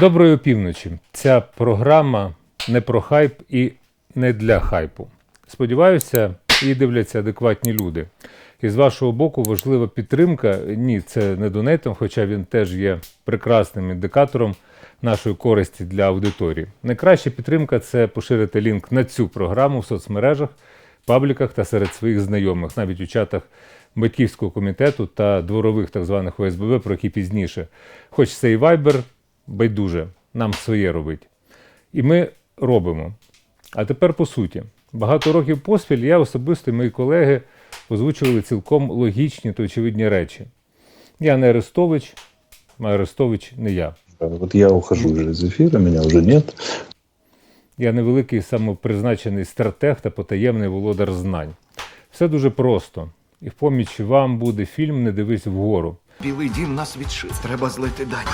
Доброї опівночі. Ця програма не про хайп і не для хайпу. Сподіваюся, її дивляться адекватні люди. І з вашого боку важлива підтримка. Ні, це не донейтом, хоча він теж є прекрасним індикатором нашої користі для аудиторії. Найкраща підтримка це поширити лінк на цю програму в соцмережах, пабліках та серед своїх знайомих, навіть у чатах батьківського комітету та дворових так званих ОСББ, про які пізніше. Хоч це і Viber, байдуже, нам своє робить. І ми робимо. А тепер по суті. Багато років поспіль я особисто і мої колеги озвучували цілком логічні та очевидні речі. Я не Арестович, а Арестович не я. Вот я ухожу уже из эфира, меня уже нет. Я невеликий самопризначений стратег та потаємний володар знань. Все дуже просто. І в поміч вам буде фільм Не дивись вгору. Білий дім нас відшив. Треба злити дані.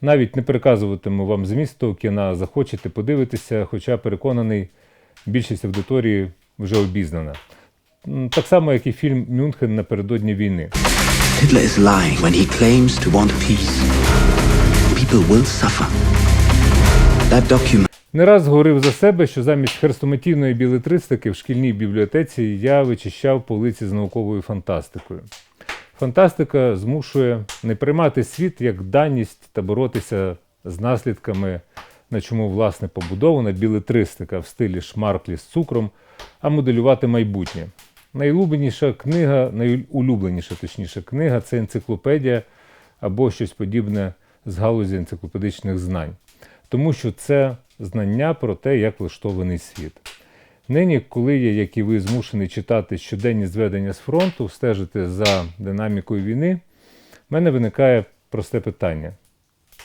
Навіть не переказуватиму вам зміст того кіна, захочете подивитися, хоча переконаний, більшість аудиторії вже обізнана. Так само, як і фільм Мюнхен напередодні війни. Hitler is lying when he claims to want peace. People will suffer. That document Не раз говорив за себе, що замість хрестоматійної білетристики в шкільній бібліотеці я вичищав полиці з науковою фантастикою. Фантастика змушує не приймати світ як даність та боротися з наслідками, на чому власне побудована білетристика в стилі шмарклі з цукром, а моделювати майбутнє. Найулюбленіша книга, найулюбленіша точніше книга це енциклопедія або щось подібне з галузі енциклопедичних знань, тому що це знання про те, як влаштований світ. Нині, коли я, як і ви, змушений читати щоденні зведення з фронту, стежити за динамікою війни, в мене виникає просте питання.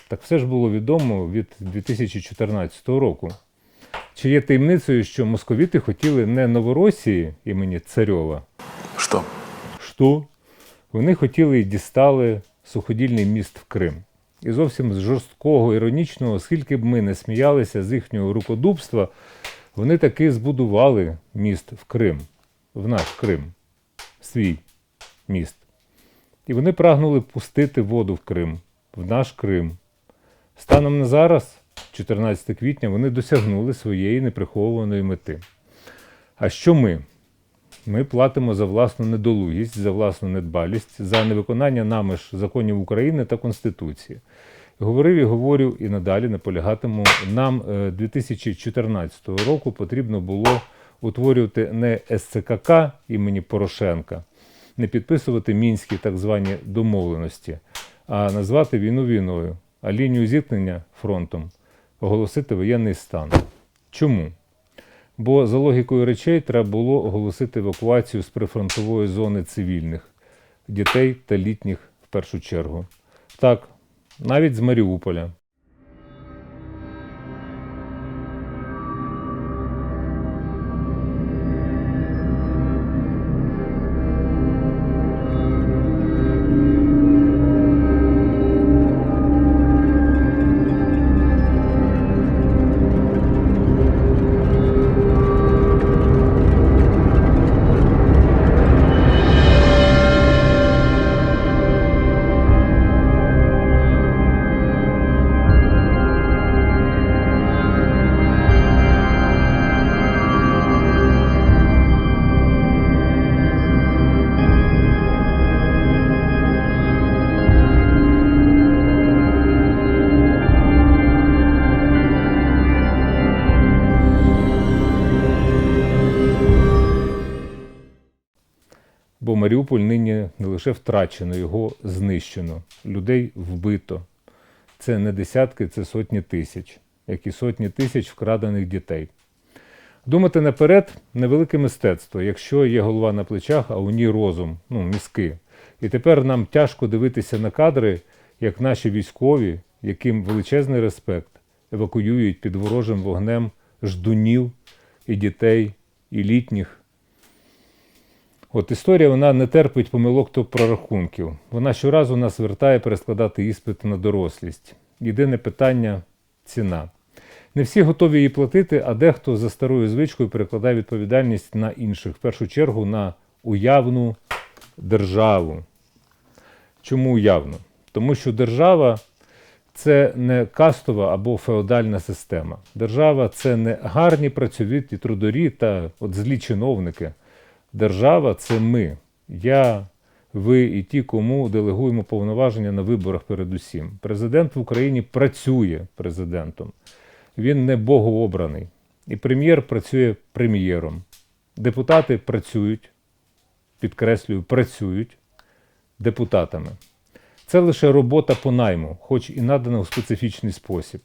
Так все ж було відомо від 2014 року. Чи є таємницею, що московіти хотіли не Новоросії імені Царьова, Що? що вони хотіли і дістали суходільний міст в Крим. І зовсім з жорсткого, іронічного, скільки б ми не сміялися з їхнього рукодубства, вони таки збудували міст в Крим, в наш Крим, свій міст. І вони прагнули пустити воду в Крим, в наш Крим. Станом на зараз, 14 квітня, вони досягнули своєї неприховуваної мети. А що ми? Ми платимо за власну недолугість, за власну недбалість, за невиконання нами ж законів України та Конституції. Говорив і говорю і надалі наполягатиму. Нам е, 2014 року потрібно було утворювати не СЦКК імені Порошенка, не підписувати мінські так звані домовленості, а назвати війну війною, а лінію зіткнення фронтом оголосити воєнний стан. Чому? Бо за логікою речей треба було оголосити евакуацію з прифронтової зони цивільних, дітей та літніх в першу чергу. Так, навіть з Маріуполя. Бо Маріуполь нині не лише втрачено, його знищено, людей вбито. Це не десятки, це сотні тисяч, як і сотні тисяч вкрадених дітей. Думати наперед невелике мистецтво, якщо є голова на плечах, а у ній розум, ну, мізки. І тепер нам тяжко дивитися на кадри, як наші військові, яким величезний респект, евакуюють під ворожим вогнем ждунів і дітей, і літніх. От історія вона не терпить помилок та прорахунків. Вона щоразу нас вертає перескладати іспити на дорослість. Єдине питання ціна. Не всі готові її платити, а дехто за старою звичкою перекладає відповідальність на інших, в першу чергу на уявну державу. Чому уявну? Тому що держава це не кастова або феодальна система. Держава це не гарні працьовиті трударі та от злі чиновники. Держава це ми. Я, ви і ті, кому делегуємо повноваження на виборах передусім. Президент в Україні працює президентом. Він не богообраний. І прем'єр працює прем'єром. Депутати працюють, підкреслюю, працюють депутатами. Це лише робота по найму, хоч і надана у специфічний спосіб.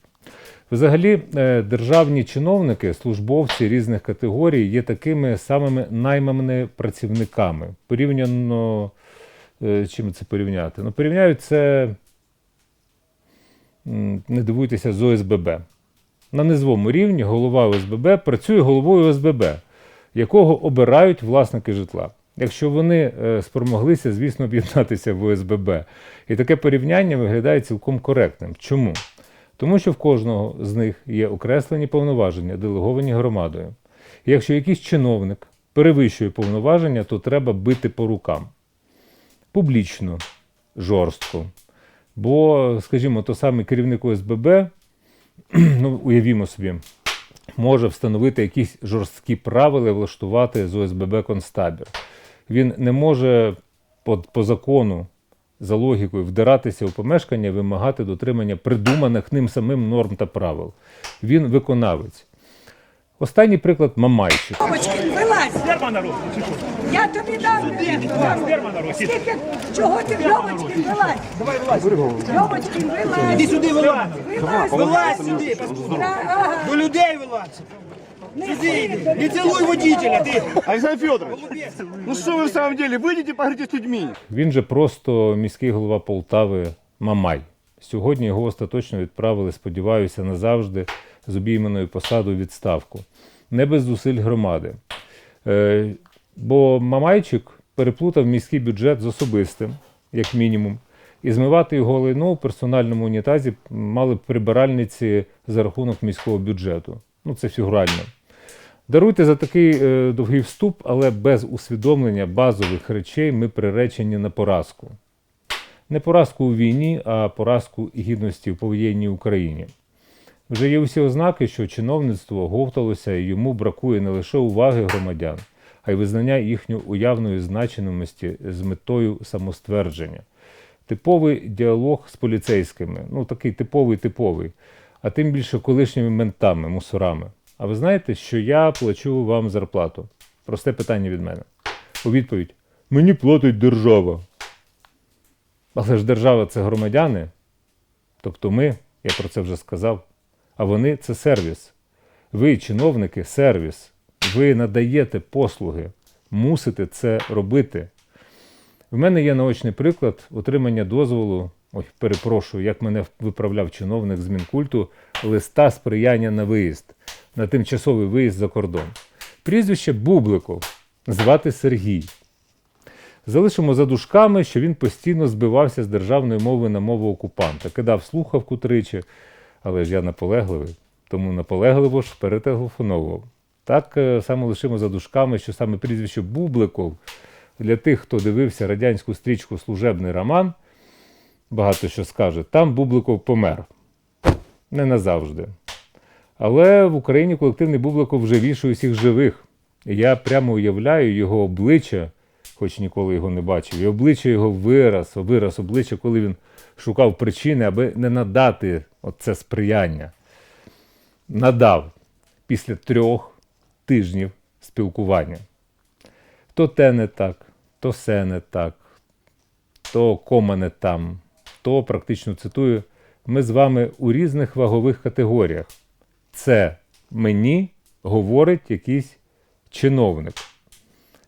Взагалі, е, державні чиновники, службовці різних категорій є такими самими найманими працівниками. Порівняно, е, чим це порівняти? Ну, порівняють це, не дивуйтеся, з ОСББ. На низовому рівні голова ОСББ працює головою ОСББ, якого обирають власники житла. Якщо вони е, спромоглися, звісно, об'єднатися в ОСББ. І таке порівняння виглядає цілком коректним. Чому? Тому що в кожного з них є окреслені повноваження, делеговані громадою. Якщо якийсь чиновник перевищує повноваження, то треба бити по рукам. Публічно, жорстко. Бо, скажімо, то саме керівник ОСББ, ну, уявімо собі, може встановити якісь жорсткі правила влаштувати з ОСББ концтабір. Він не може по, по закону, за логікою, вдиратися у помешкання і вимагати дотримання придуманих ним самим норм та правил. Він виконавець. Останній приклад Мамайчик. Льовочкин, вилазь! Сперма народ. Я тобі дам Сперма народ. Скільки, чого ти, Льовочкин, вилазь? Давай, вилазь. Льовочкин, вилазь. Іди сюди, вилазь. Вилазь, Вилазь сюди. До людей вилазь. Не цілуй водителя, ти. Александр Федорович, ну что вы в самом деле, выйдите поговорите с людьми. Він же просто міський голова Полтави Мамай. Сьогодні його остаточно відправили, сподіваюся, назавжди з обійменою посадою відставку. Не без зусиль громади. Е, бо Мамайчик переплутав міський бюджет з особистим, як мінімум, і змивати його лайно у персональному унітазі мали б прибиральниці за рахунок міського бюджету. Ну, це фігурально. Даруйте за такий е, довгий вступ, але без усвідомлення базових речей ми приречені на поразку. Не поразку у війні, а поразку гідності в повоєнній Україні. Вже є усі ознаки, що чиновництво говталося і йому бракує не лише уваги громадян, а й визнання їхньої уявної значеності з метою самоствердження. Типовий діалог з поліцейськими, ну такий типовий типовий, а тим більше колишніми ментами, мусорами. А ви знаєте, що я плачу вам зарплату? Просте питання від мене. У відповідь: мені платить держава. Але ж держава це громадяни. Тобто ми, я про це вже сказав, а вони це сервіс. Ви, чиновники, сервіс. Ви надаєте послуги, мусите це робити. В мене є наочний приклад отримання дозволу, ой, перепрошую, як мене виправляв чиновник з Мінкульту, листа сприяння на виїзд, на тимчасовий виїзд за кордон. Прізвище Бубликов, звати Сергій. Залишимо за дужками, що він постійно збивався з державної мови на мову окупанта, кидав слухавку тричі, але ж я наполегливий, тому наполегливо ж перетелефоновував. Так е, само лишимо за дужками, що саме прізвище Бубликов для тих, хто дивився радянську стрічку Служебний роман, багато що скаже, там Бубликов помер. Не назавжди. Але в Україні колективний Бубликов живіший усіх живих. І я прямо уявляю його обличчя, хоч ніколи його не бачив, і обличчя його вираз, вираз обличчя, коли він шукав причини, аби не надати оце сприяння. Надав після трьох тижнів спілкування. То те не так, то се не так, то кома не там, то практично цитую, ми з вами у різних вагових категоріях. Це мені говорить якийсь чиновник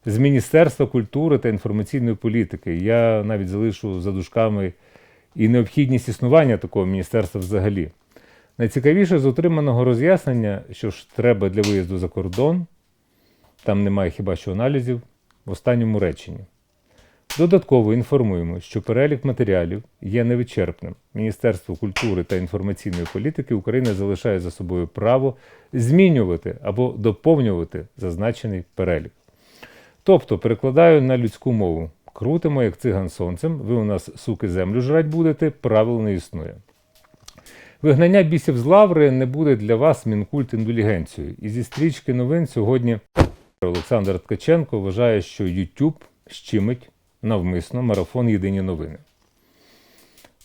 з Міністерства культури та інформаційної політики. Я навіть залишу за дужками і необхідність існування такого міністерства взагалі. Найцікавіше з отриманого роз'яснення, що ж треба для виїзду за кордон, там немає хіба що аналізів, в останньому реченні. Додатково інформуємо, що перелік матеріалів є невичерпним. Міністерство культури та інформаційної політики України залишає за собою право змінювати або доповнювати зазначений перелік. Тобто, перекладаю на людську мову. Крутимо, як циган сонцем, ви у нас, суки, землю жрать будете, правил не існує. Вигнання бісів з лаври не буде для вас мінкульт індулігенцією. І зі стрічки новин сьогодні Олександр Ткаченко вважає, що YouTube щимить навмисно марафон Єдині новини.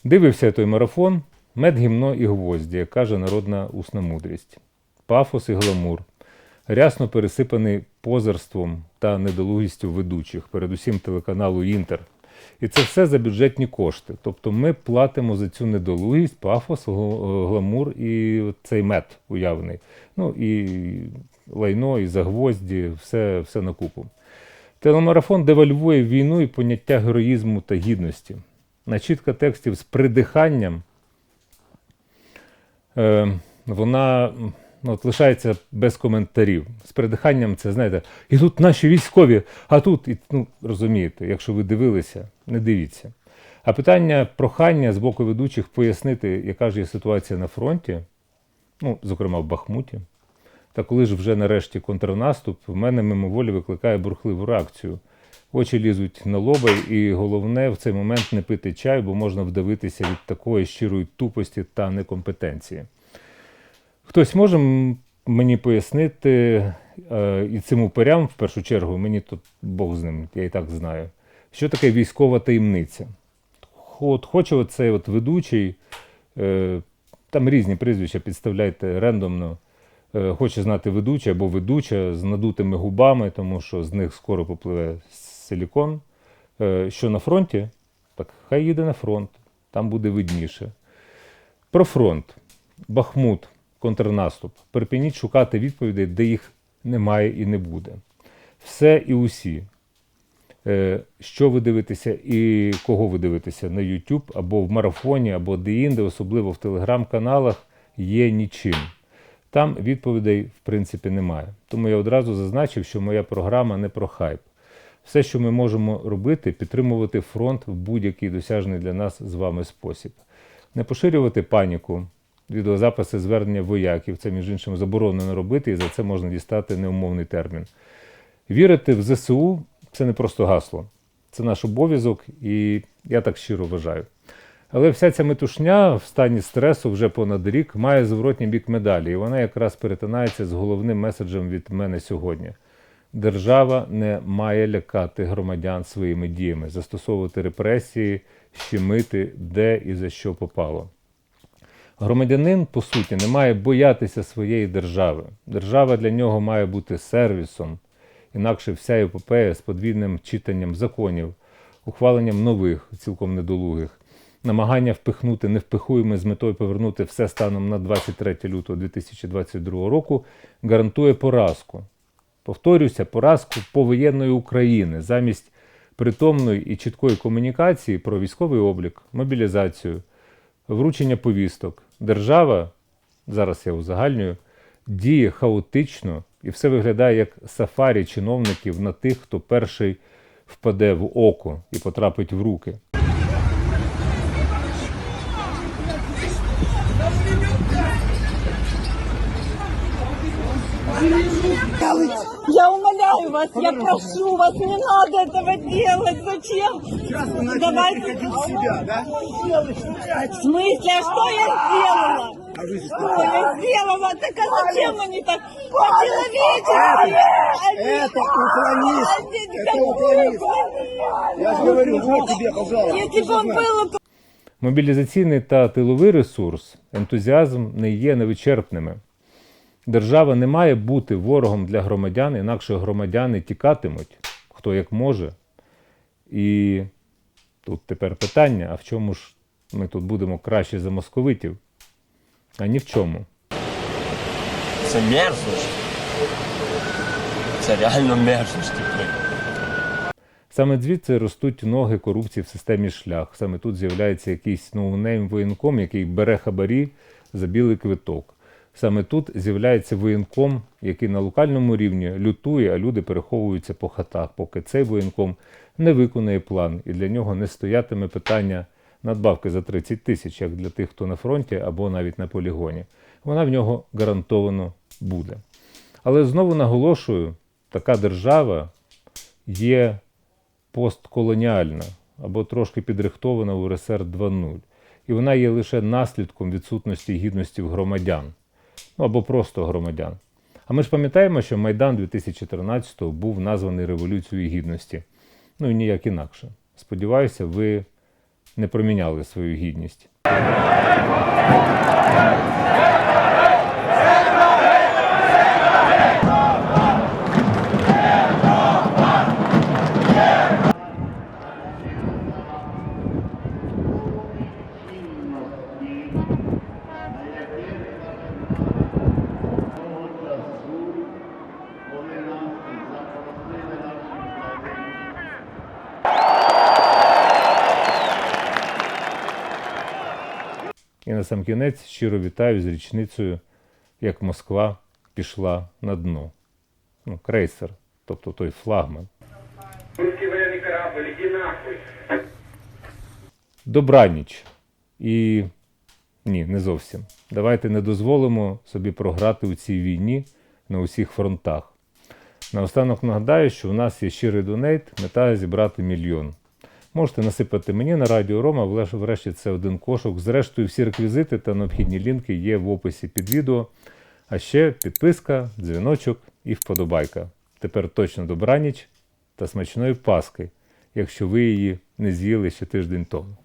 Дивився той марафон, мед гімно і гвозді, як каже народна усна мудрість, пафос і гламур, рясно пересипаний позерством та недолугістю ведучих, передусім телеканалу Інтер. І це все за бюджетні кошти. Тобто ми платимо за цю недолугість, пафос, гламур і цей мед уявний. Ну і лайно, і загвозді, все, все на купу. Телемарафон девальвує війну і поняття героїзму та гідності. Начітка текстів з придиханням е, вона ну, от, лишається без коментарів. З придиханням це, знаєте, і тут наші військові, а тут, і, ну, розумієте, якщо ви дивилися, не дивіться. А питання прохання з боку ведучих пояснити, яка ж є ситуація на фронті, ну, зокрема в Бахмуті. Та коли ж вже нарешті контрнаступ, в мене мимоволі викликає бурхливу реакцію. Очі лізуть на лоба, і головне в цей момент не пити чай, бо можна вдавитися від такої щирої тупості та некомпетенції. Хтось може мені пояснити, е, і цим упорям, в першу чергу, мені тут Бог з ним, я і так знаю, що таке військова таємниця. От хоче оцей от ведучий, е, там різні прізвища, підставляйте рендомно. Е, Хоче знати ведучий або ведуча з надутими губами, тому що з них скоро попливе силікон. Е, Що на фронті? Так хай їде на фронт, там буде видніше. Про фронт. Бахмут, контрнаступ. Перпініть шукати відповідей, де їх немає і не буде. Все і усі. Е, Що ви дивитеся і кого ви дивитеся на YouTube або в марафоні, або де-інде, особливо в телеграм-каналах, є нічим. Там відповідей, в принципі, немає. Тому я одразу зазначив, що моя програма не про хайп. Все, що ми можемо робити, підтримувати фронт в будь-який досяжний для нас з вами спосіб. Не поширювати паніку, відеозаписи звернення вояків. Це, між іншим, заборонено робити, і за це можна дістати неумовний термін. Вірити в ЗСУ це не просто гасло, це наш обов'язок, і я так щиро вважаю. Але вся ця метушня в стані стресу вже понад рік має зворотній бік медалі, і вона якраз перетинається з головним меседжем від мене сьогодні. Держава не має лякати громадян своїми діями, застосовувати репресії, щемити, де і за що попало. Громадянин, по суті, не має боятися своєї держави. Держава для нього має бути сервісом, інакше вся епопея з подвійним читанням законів, ухваленням нових, цілком недолугих, намагання впихнути невпихуємо з метою повернути все станом на 23 лютого 2022 року гарантує поразку. Повторюся, поразку повоєнної України замість притомної і чіткої комунікації про військовий облік, мобілізацію, вручення повісток. Держава, зараз я узагальнюю, діє хаотично і все виглядає як сафарі чиновників на тих, хто перший впаде в око і потрапить в руки. Я умоляю вас, я прошу вас, не надо этого делать. Зачем? Давайте. В смысле? А что я сделала? Что я сделала? Так а зачем они так по-человечески? Это уклонист. Это уклонист. Я же говорю, вот тебе, пожалуйста. Если бы он был Мобілізаційний та тиловий ресурс, ентузіазм не є невичерпними. Держава не має бути ворогом для громадян, інакше громадяни тікатимуть, хто як може. І тут тепер питання: а в чому ж ми тут будемо краще за московитів? А ні в чому. Це мерзость. Це реально мерзость. Саме звідси ростуть ноги корупції в системі шлях. Саме тут з'являється якийсь ноунейм воєнком, який бере хабарі за білий квиток. Саме тут з'являється воєнком, який на локальному рівні лютує, а люди переховуються по хатах, поки цей воєнком не виконує план, і для нього не стоятиме питання надбавки за 30 тисяч, як для тих, хто на фронті або навіть на полігоні. Вона в нього гарантовано буде. Але знову наголошую, така держава є постколоніальна або трошки підрихтована в УРСР 2.0. І вона є лише наслідком відсутності гідності в громадян, ну або просто громадян. А ми ж пам'ятаємо, що Майдан 2014-го був названий Революцією Гідності. Ну і ніяк інакше. Сподіваюся, ви не проміняли свою гідність. Сам кінець щиро вітаю з річницею, як Москва пішла на дно. Ну, крейсер, тобто той флагман. Добраніч. І ні, не зовсім. Давайте не дозволимо собі програти у цій війні на усіх фронтах. Наостанок нагадаю, що в нас є щирий донейт, мета зібрати мільйон. Можете насипати мені на радіо Рома, врешті це один кошик. Зрештою, всі реквізити та необхідні лінки є в описі під відео. А ще підписка, дзвіночок і вподобайка. Тепер точно добраніч та смачної паски, якщо ви її не з'їли ще тиждень тому.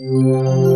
Thank